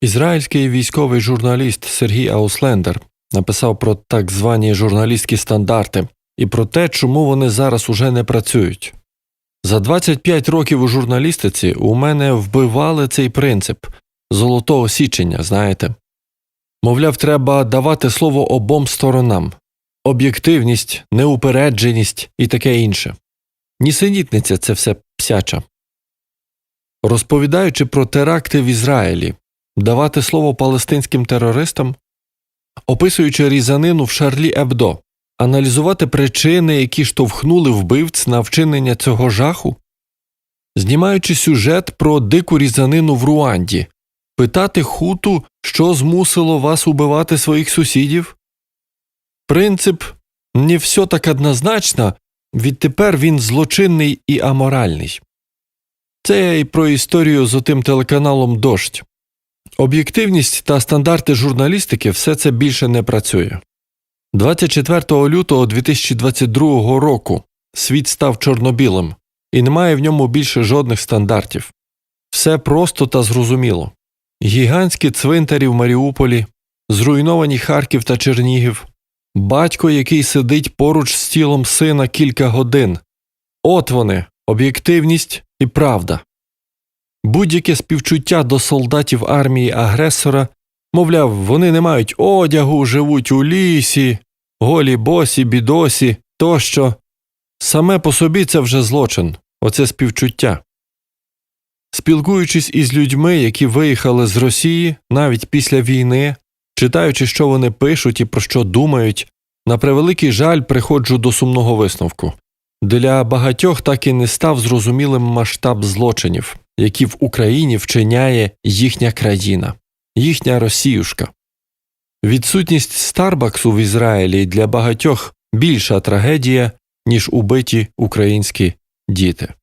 Ізраїльський військовий журналіст Сергій Ауслендер написав про так звані журналістські стандарти і про те, чому вони зараз уже не працюють. За 25 років у журналістиці у мене вбивали цей принцип золотого січення, знаєте. Мовляв, треба давати слово обом сторонам об'єктивність, неупередженість і таке інше. Нісенітниця це все псяча. Розповідаючи про теракти в Ізраїлі, давати слово палестинським терористам, описуючи різанину в Шарлі Ебдо, аналізувати причини, які штовхнули вбивць на вчинення цього жаху, знімаючи сюжет про дику різанину в Руанді, питати хуту, що змусило вас убивати своїх сусідів. Принцип не все так однозначно, відтепер він злочинний і аморальний. Це я й про історію з отим телеканалом Дождь. Об'єктивність та стандарти журналістики все це більше не працює. 24 лютого 2022 року світ став чорнобілим, і немає в ньому більше жодних стандартів. Все просто та зрозуміло. Гігантські цвинтарі в Маріуполі, зруйновані Харків та Чернігів, батько, який сидить поруч з тілом сина кілька годин. От вони, об'єктивність і правда. Будь-яке співчуття до солдатів армії агресора, мовляв, вони не мають одягу, живуть у лісі, голі босі, бідосі тощо. Саме по собі це вже злочин, оце співчуття. Спілкуючись із людьми, які виїхали з Росії навіть після війни, читаючи, що вони пишуть і про що думають, на превеликий жаль приходжу до сумного висновку. Для багатьох так і не став зрозумілим масштаб злочинів, які в Україні вчиняє їхня країна, їхня Росіюшка. Відсутність Старбаксу в Ізраїлі для багатьох більша трагедія, ніж убиті українські діти.